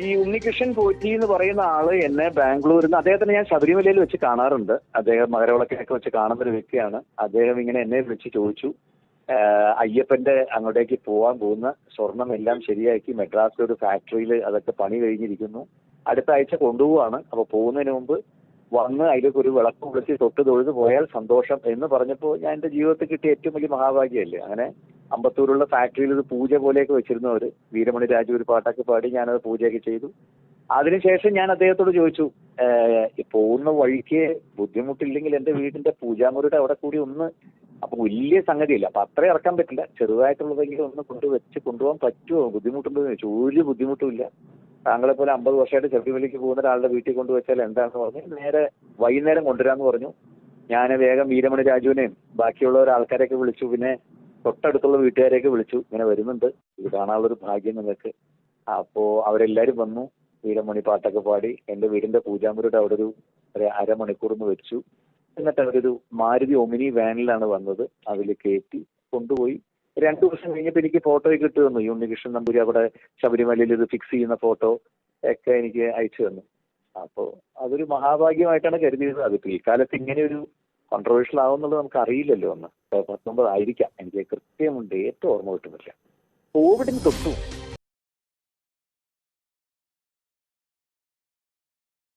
ഈ ഉണ്ണികൃഷ്ണൻ പോറ്റി എന്ന് പറയുന്ന ആൾ എന്നെ ബാംഗ്ലൂരിൽ നിന്ന് അദ്ദേഹത്തിന് ഞാൻ ശബരിമലയിൽ വെച്ച് കാണാറുണ്ട്. അദ്ദേഹം മകരവിളക്കിനൊക്കെ വെച്ച് കാണുന്ന ഒരു വ്യക്തിയാണ്. അദ്ദേഹം ഇങ്ങനെ എന്നെ വിളിച്ച് ചോദിച്ചു അയ്യപ്പന്റെ അങ്ങോട്ടേക്ക് പോവാൻ പോകുന്ന സ്വർണം എല്ലാം ശരിയാക്കി മെഡ്രാസിലെ ഒരു ഫാക്ടറിയിൽ അതൊക്കെ പണി കഴിഞ്ഞിരിക്കുന്നു. അടുത്ത ആഴ്ച കൊണ്ടുപോവാണ്. അപ്പൊ പോകുന്നതിന് മുമ്പ് വന്ന് അതിലേക്ക് ഒരു വിളക്ക് വിളിച്ച് തൊട്ട് തൊഴുത് പോയാൽ സന്തോഷം എന്ന് പറഞ്ഞപ്പോൾ ഞാൻ എന്റെ ജീവിതത്തിൽ കിട്ടിയ ഏറ്റവും വലിയ മഹാഭാഗ്യമല്ലേ? അങ്ങനെ അമ്പത്തൂരുള്ള ഫാക്ടറിയിൽ ഇത് പൂജ പോലെയൊക്കെ വെച്ചിരുന്നു അവർ. വീരമണി രാജു ഒരു പാട്ടൊക്കെ പാടി ഞാനത് പൂജയൊക്കെ ചെയ്തു. അതിനുശേഷം ഞാൻ അദ്ദേഹത്തോട് ചോദിച്ചു "ഏഹ്, ഈ പോകുന്ന വഴിക്ക് ബുദ്ധിമുട്ടില്ലെങ്കിൽ എന്റെ വീടിന്റെ പൂജാമുറിയുടെ അവിടെ കൂടി ഒന്ന് അപ്പൊ വലിയ സംഗതിയില്ല. അപ്പൊ അത്ര ഇറക്കാൻ പറ്റില്ല. ചെറുതായിട്ടുള്ളതെങ്കിലും ഒന്ന് കൊണ്ട് വെച്ച് കൊണ്ടുപോകാൻ പറ്റുമോ? ബുദ്ധിമുട്ടുണ്ടോ എന്ന് ചോദിച്ചു. ഒരു ബുദ്ധിമുട്ടുമില്ല താങ്കളെ പോലെ അമ്പത് വർഷമായിട്ട് ശബരിമലയ്ക്ക് പോകുന്ന ഒരാളുടെ വീട്ടിൽ കൊണ്ടുവച്ചാൽ എന്താണെന്ന് പറഞ്ഞു. നേരെ വൈകുന്നേരം കൊണ്ടുവരാന്ന് പറഞ്ഞു. ഞാൻ വേഗം വീരമണി രാജുവിനെയും ബാക്കിയുള്ള വിളിച്ചു. പിന്നെ തൊട്ടടുത്തുള്ള വീട്ടുകാരെയൊക്കെ വിളിച്ചു. ഇങ്ങനെ വരുന്നുണ്ട്. ഇത് കാണാനുള്ളൊരു ഭാഗ്യം നിങ്ങൾക്ക്. അപ്പോ അവരെല്ലാരും വന്നു. വീരമണി പാട്ടൊക്കെ പാടി. എന്റെ വീടിന്റെ പൂജാമുറിയുടെ അവിടെ ഒരു ഒരു അരമണിക്കൂർന്ന് വെച്ചു. എന്നിട്ട് അവരൊരു മാരുതി ഒമിനി വാനിലാണ് വന്നത്. അതിൽ കയറ്റി കൊണ്ടുപോയി. രണ്ടു ദിവസം കഴിഞ്ഞപ്പോൾ എനിക്ക് ഫോട്ടോ ഒക്കെ ഇട്ട് തന്നു. ഈ ഉണ്ണികൃഷ്ണൻ നമ്പൂരി അവിടെ ശബരിമലയിൽ ഇത് ഫിക്സ് ചെയ്യുന്ന ഫോട്ടോ ഒക്കെ എനിക്ക് അയച്ചു തന്നു. അപ്പോൾ അതൊരു മഹാഭാഗ്യമായിട്ടാണ് കരുതിയത് അത് പിൽക്കാലത്ത് ഇങ്ങനെ ഒരു കോൺട്രവേഴ്ഷ്യൽ ആവുന്നുള്ളത് നമുക്ക് അറിയില്ലല്ലോ ഒന്ന് പത്തൊമ്പത് ആയിരിക്കാം എനിക്ക് കൃത്യമുണ്ട്. ഏറ്റവും ഓർമ്മ കിട്ടുന്നില്ല. കോവിഡിന് തൊട്ടു